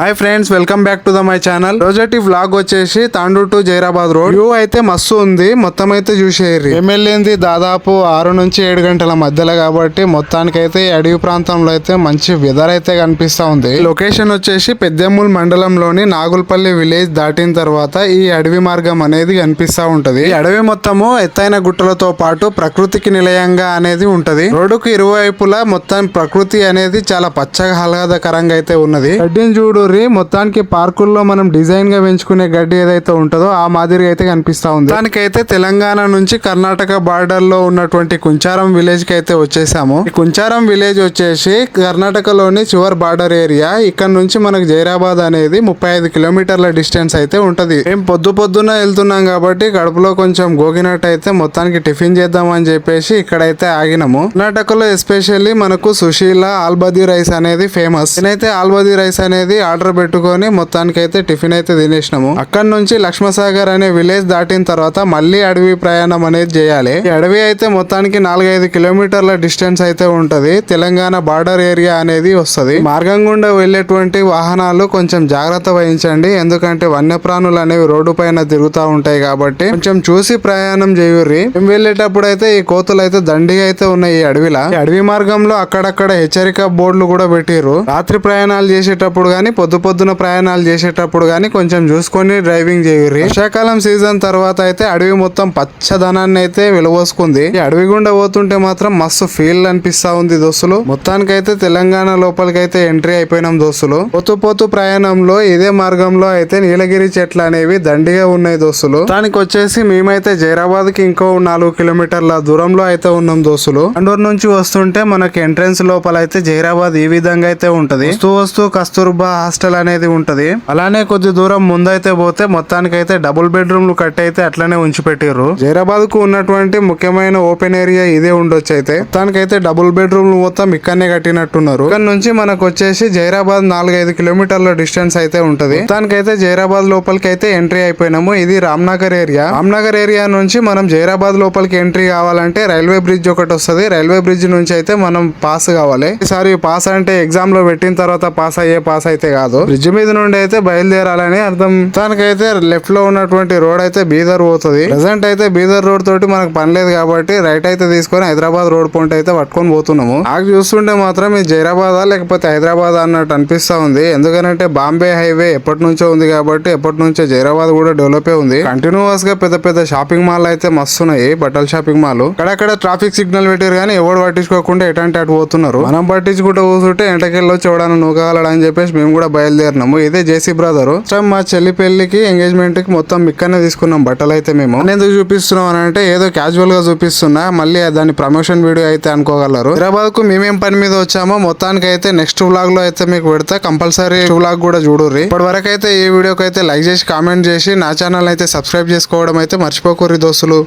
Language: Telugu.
Hi friends welcome back to the my channel రోజటి vlog వచ్చేసి Tandur to Zaheerabad road view అయితే మస్తు ఉంది. మొత్తం అయితే చూసేయండి ఎమ్మెల్యేంది దాదాపు ఆరు నుంచి ఏడు గంటల మధ్యలో కాబట్టి మొత్తానికి అయితే ఈ అడవి ప్రాంతంలో అయితే మంచి వెదర్ అయితే కనిపిస్తా ఉంది. లొకేషన్ వచ్చేసి పెద్దెమ్మూల్ మండలంలోని నాగుల్పల్లి విలేజ్ దాటిన తర్వాత ఈ అడవి మార్గం అనేది కనిపిస్తా ఉంటది. అడవి మొత్తము ఎత్తైన గుట్టలతో పాటు ప్రకృతికి నిలయంగా అనేది ఉంటది. రోడ్డుకు ఇరువైపులా మొత్తం ప్రకృతి అనేది చాలా పచ్చగా ఆహ్లాదకరంగా అయితే ఉన్నది. గడ్డిని చూడుర్రి మొత్తానికి పార్కుల్లో మనం డిజైన్గా పెంచుకునే గడ్డి ఏదైతే ఉంటుందో ఆ మాదిరిగా అయితే కనిపిస్తా ఉంది. దానికైతే తెలంగాణ నుంచి కర్ణాటక బార్డర్లో ఉన్నటువంటి కుంచారం విలేజ్కి అయితే వచ్చేసాము. కుంచారం విలేజ్ వచ్చేసి కర్ణాటకలోని చివరి బార్డర్ ఏరియా ఇక్కడ నుంచి మనకు జైరాబాద్ అనేది ముప్పై ఐదు కిలోమీటర్ల డిస్టెన్స్ అయితే ఉంటది. మేము పొద్దు పొద్దున వెళ్తున్నాం కాబట్టి కడుపులో కొంచెం గోగినట్టు అయితే మొత్తానికి టిఫిన్ చేద్దాం అని చెప్పేసి ఇక్కడైతే ఆగినాము. కర్ణాటకలో ఎస్పెషల్లీ మనకు సుశీల ఆల్బదీ రైస్ అనేది ఫేమస్ నేనైతే ఆల్బదీ రైస్ అనేది ఆర్డర్ పెట్టుకొని మొత్తానికి అయితే టిఫిన్ అయితే తినేసినాము. అక్కడ నుంచి లక్ష్మసాగర్ అనే విలేజ్ దాటిన తర్వాత మళ్ళీ అడవి ప్రయాణం అనేది చేయాలి. ఈ అడవి అయితే మొత్తానికి నాలుగైదు కిలోమీటర్ల డిస్టెన్స్ అయితే ఉంటది. తెలంగాణ బార్డర్ ఏరియా అనేది వస్తది. మార్గం గుండా వెళ్ళేటువంటి వాహనాలు కొంచెం జాగ్రత్త వహించండి. ఎందుకంటే వన్యప్రాణులు అనేవి రోడ్డు పైన తిరుగుతూ ఉంటాయి కాబట్టి కొంచెం చూసి ప్రయాణం చేయుర్రి. మేము వెళ్ళేటప్పుడు అయితే ఈ కోతులు అయితే దండిగా అయితే ఉన్నాయి ఈ అడవిలా. అడవి మార్గంలో అక్కడక్కడ హెచ్చరిక బోర్డులు కూడా పెట్టిర్రు. రాత్రి ప్రయాణాలు చేసేటప్పుడు గానీ పొద్దు పొద్దున ప్రయాణాలు చేసేటప్పుడు కానీ కొంచెం చూసుకొని డ్రైవింగ్ చేయరు వర్షాకాలం సీజన్ తర్వాత అయితే అడవి మొత్తం పచ్చదనాన్ని అయితే వెలువోసుకుంది. ఈ అడవి గుండా పోతుంటే మాత్రం మస్తు ఫీల్ అనిపిస్తా ఉంది దోస్తులు. మొత్తానికైతే తెలంగాణ లోపలికైతే ఎంట్రీ అయిపోయినాం దోస్తులు. పోతూ పోతూ ప్రయాణంలో ఇదే మార్గంలో అయితే నీలగిరి చెట్లు అనేవి దండిగా ఉన్నాయి దోస్తులు. దానికి వచ్చేసి మేమైతే జైరాబాద్కి ఇంకో నాలుగు కిలోమీటర్ల దూరంలో అయితే ఉన్నాం దోస్తులు. అండూరు నుంచి వస్తుంటే మనకి ఎంట్రన్స్ లోపల అయితే జైరాబాద్ ఈ విధంగా అయితే ఉంటది. వస్తూ వస్తూ కస్తూర్బా హాస్టల్ అనేది ఉంటది. అలానే కొద్ది దూరం ముందైతే పోతే మొత్తానికి అయితే డబుల్ బెడ్రూమ్లు కట్టి అయితే అట్లనే ఉంచి పెట్టిర్రు జైరాబాద్కు ఉన్నటువంటి ముఖ్యమైన ఓపెన్ ఏరియా ఇదే ఉండొచ్చు అయితే. మొత్తానికైతే డబుల్ బెడ్రూమ్లు మొత్తం ఇక్కడనే కట్టినట్టున్నారు. ఇక్కడ నుంచి మనకు వచ్చేసి జైరాబాద్ నాలుగైదు కిలోమీటర్ల డిస్టెన్స్ అయితే ఉంటది. మొత్తానికైతే జైరాబాద్ లోపలికి అయితే ఎంట్రీ అయిపోయినాము. ఇది రామ్నగర్ ఏరియా. రామ్నగర్ ఏరియా నుంచి మనం జైరాబాద్ లోపలికి ఎంట్రీ కావాలంటే రైల్వే బ్రిడ్జ్ ఒకటి వస్తది. రైల్వే బ్రిడ్జ్ నుంచి అయితే మనం పాస్ కావాలి. ఈసారి పాస్ అంటే ఎగ్జామ్లో పెట్టిన తర్వాత పాస్ అయ్యే పాస్ అయితే కాదు. కాదు బ్రిడ్జ్ మీద నుండి అయితే బయలుదేరాలని అర్థం. దానికైతే లెఫ్ట్లో ఉన్నటువంటి రోడ్ అయితే బీదర్ పోతుంది. ప్రజెంట్ అయితే బీదర్ రోడ్ తోటి మనకు పని లేదు కాబట్టి రైట్ అయితే తీసుకొని హైదరాబాద్ రోడ్ పాయింట్ అయితే పట్టుకొని పోతున్నాము. నాకు చూస్తుంటే మాత్రం ఇది జైరాబాదా లేకపోతే హైదరాబాద్ అన్నట్టు అనిపిస్తా ఉంది. ఎందుకంటే బాంబే హైవే ఎప్పటి నుంచో ఉంది కాబట్టి ఎప్పటి నుంచో జైరాబాద్ కూడా డెవలప్ ఉంది. కంటిన్యూస్గా పెద్ద పెద్ద షాపింగ్ మాల్ అయితే మస్తున్నాయి బట్టల షాపింగ్ మాల్ అక్కడక్కడ ట్రాఫిక్ సిగ్నల్ పెట్టారు కానీ ఎవడు పట్టించుకోకుండా ఎటువంటి అటు పోతున్నారు. మనం పట్టించుకుంటూ కూర్చుంటే ఎంటకెళ్ళి వచ్చి ఎవడన్నా నూకాలడా అని చెప్పేసి మేము కూడా బయలుదేరినాము. ఇదే జేసీ బ్రదర్. మా చెల్లి పెళ్ళికి ఎంగేజ్మెంట్కి మొత్తం ఇక్కడనే తీసుకున్నాం బట్టలు అయితే మేము ఎందుకు చూపిస్తున్నాం అని అంటే ఏదో క్యాజువల్గా చూపిస్తున్నా. మళ్ళీ దాని ప్రమోషన్ వీడియో అయితే అనుకోగలరు. హైదరాబాద్కు మేమేం పని మీద వచ్చామో మొత్తానికి అయితే నెక్స్ట్ వ్లాగ్లో అయితే మీకు పెడతా. కంపల్సరీ వ్లాగ్ కూడా చూడుర్రి. ఇప్పటి వరకు అయితే ఈ వీడియోకి అయితే లైక్ చేసి కామెంట్ చేసి నా ఛానల్ అయితే సబ్స్క్రైబ్ చేసుకోవడం అయితే మర్చిపోకూరి దోస్తులు.